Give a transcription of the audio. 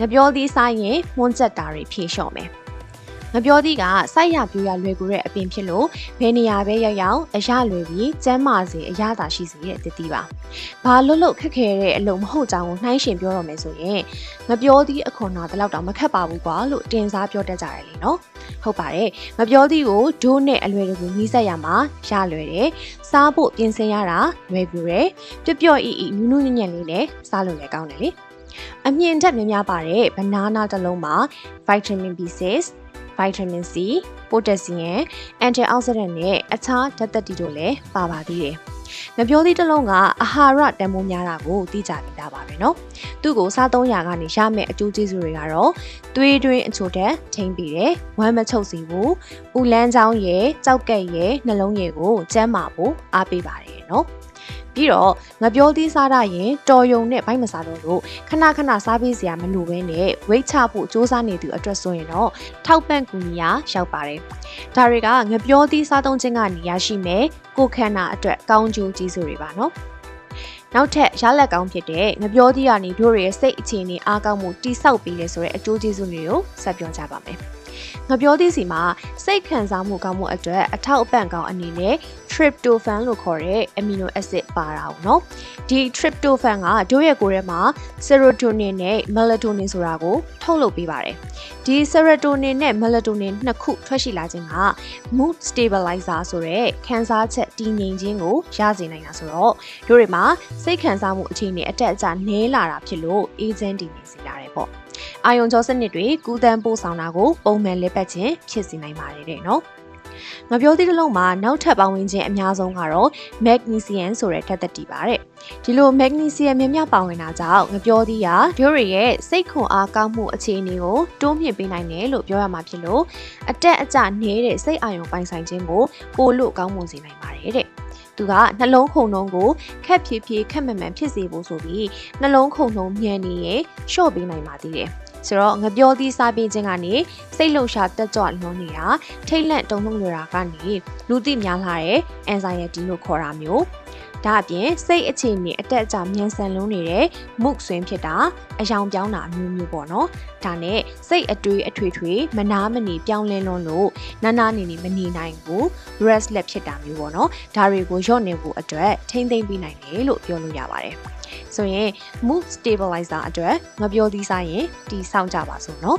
ငပြောသီးစားရင်မွန်းကျက်တာတွေဖြေလျှော့မယ်ငပြောသီးကစိုက်ရပြူရလွယ်ကူတဲ့အပင်ဖြစ်လို့ဘယ်နေရာပဲရောက်ရောက်အရလွယ်ပြီးကျန်းမာစေအရသာရှိစေတဲ့သစ်သီးပါ။ဘာလို့လို့ခက်ခဲတဲ့အလုပ်မဟုတ်ကြောင်းကိုနှိုင်းရှင်ပြောရမယ်ဆိုရင်ငပြောသီးအခွန်နာတလောက်တောင်မခက်ပါဘူးကွာလို့တင်စားပြောတတ်ကြတယ်လေနော်။ဟုတ်ပါတယ်။ငပြောသီးကိုဒိုးနဲ့အလွယ်တကူနှီးဆက်ရမှာရလွယ်တယ်။စားဖို့ပြင်ဆင်ရတာလွယ်ကူတယ်။ပျော့ပျော့အီအီနူးနူးညံ့ညံ့လေးနဲ့စားလို့လည်းကောင်းတယ်လေ။ အမြင့်တက်များများပါတဲ့ဘနာနာတစ်လုံးမှာ vitamin B6 vitamin C, potassium, antioxidant နဲ့အခြားဓာတ်သက်တီတို့လည်းပါပါသေးတယ်။ငပြောသီးတစ်လုံးကအဟာရတန်ဖိုးများတာကိုသိကြပြီးသားပါပဲနော်။သူ့ကိုစားသုံးရာကနေရမယ့်အကျိုးကျေးဇူးတွေကတော့သွေးတွင်းအချို့တက်ထိမ့်ပြီးတယ်။ဝမ်းမချုပ်စေဘူး။ဥလန်းချောင်းရဲ့ကြောက်ကက်ရဲ့နှလုံးရည်ကိုကျန်းမာဖို့အားပေးပါတယ်နော်။ ပြီးတော့ငပြောသီးစားရရင်တော်ယုံနဲ့ဘိုက်မစားတော့လို့ခဏခဏစားပေးစရာမလိုဘဲနဲ့ဝိတ်ချဖို့စူးစမ်းနေသူအတွက်ဆိုရင်တော့ထောက်ပံ့ကူညီရာရောက်ပါတယ်။ဒါတွေကငပြောသီးစားသုံးခြင်းကနေရရှိမယ်ကိုယ်ခန္ဓာအတွက်ကောင်းကျိုးကြီးစုတွေပါနော်။နောက်ထပ်ရလက်ကောင်းဖြစ်တဲ့ငပြောသီးကနေတို့ရဲ့စိတ်အခြေအနေအားကောင်းမှုတိဆောက်ပေးတယ်ဆိုတဲ့အကျိုးကျေးဇူးတွေကိုဆက်ပြောကြပါမယ်။ ငပြောသီးစီမှာစိတ်ခံစားမှုကောင်းမှုအတွက်အထောက်အပံ့ကောင်းအနေနဲ့ tryptophan လို့ခေါ်တဲ့ amino acid ပါတာပေါ့နော်ဒီ tryptophan ကတို့ရဲ့ကိုယ်ထဲမှာ serotonin နဲ့ melatonin ဆိုတာကို ထုတ်လုပ်ပေးပါတယ်ဒီ serotonin နဲ့ melatonin နှစ်ခုထွက်ရှိလာခြင်းက mood stabilizer ဆိုတဲ့ခံစားချက်တည်ငြိမ်ခြင်းကိုရစေနိုင်တာဆိုတော့တို့တွေမှာစိတ်ခံစားမှုအခြေအနေအတက်အကျနည်းလာတာဖြစ်လို့အေးချမ်းတည်ငြိမ်စေရတယ်ပေါ့ အာယုံကြောစနစ်တွေကူးတန်းပို့ဆောင်တာကိုပုံမှန်လက်ပတ်ခြင်းဖြစ်စေနိုင်ပါတယ်တဲ့နော်။ငပြောသီးတစ်လုံးမှာနောက်ထပ်ပေါင်းဝင်ခြင်းအများဆုံးကတော့ magnesium ဆိုတဲ့ဓာတ်သက်တည်ပါတဲ့။ဒီလို magnesium များများပါဝင်တာကြောင့်ငပြောသီးကတို့တွေရဲ့စိတ်ခွန်အားကောင်းမှုအခြေအနေကိုတိုးမြှင့်ပေးနိုင်တယ်လို့ပြောရမှာဖြစ်လို့အတက်အကျနေတဲ့စိတ်အာရုံပိုင်ဆိုင်ခြင်းကိုပိုလို့ကောင်းမွန်စေနိုင်ပါတယ်တဲ့။သူကနှလုံးခုန်နှုံးကိုခက်ဖြည်းဖြည်းခက်မှန်မှန်ဖြစ်စေဖို့ဆိုပြီးနှလုံးခုန်နှုံးမြန်နေရင်လျှော့ပေးနိုင်ပါသေးတယ်။ ဆိုတော့ငပြောသီးစားပေးခြင်းကနေစိတ်လှုပ်ရှားတက်ကြွလွန်နေတာထိတ်လန့်တုန်လှုပ်နေတာကနေလူသိများလာတဲ့ anxiety လို့ခေါ်တာမျိုးဒါအပြင်စိတ်အခြေအနေအတက်အကျမြန်ဆန်လွန်းနေတဲ့မုတ်ဆွင်းဖြစ်တာအယောင်ပြောင်းတာအမျိုးမျိုးပေါ့နော်ဒါနဲ့စိတ်အတွေးအထွေထွေမနာမနေပြောင်းလဲလွန်းလို့နာနာနေနေမနေနိုင်ဘူး restless ဖြစ်တာမျိုးပေါ့နော်ဒါတွေကိုညော့နေဖို့အတွက်ထိမ့်သိမ့်ပေးနိုင်တယ်လို့ပြောလို့ရပါတယ် ဆိုရင် mood stabilizer အတွက်ငပြောသီးစားရင်တီးဆောင်ကြပါစို့နော်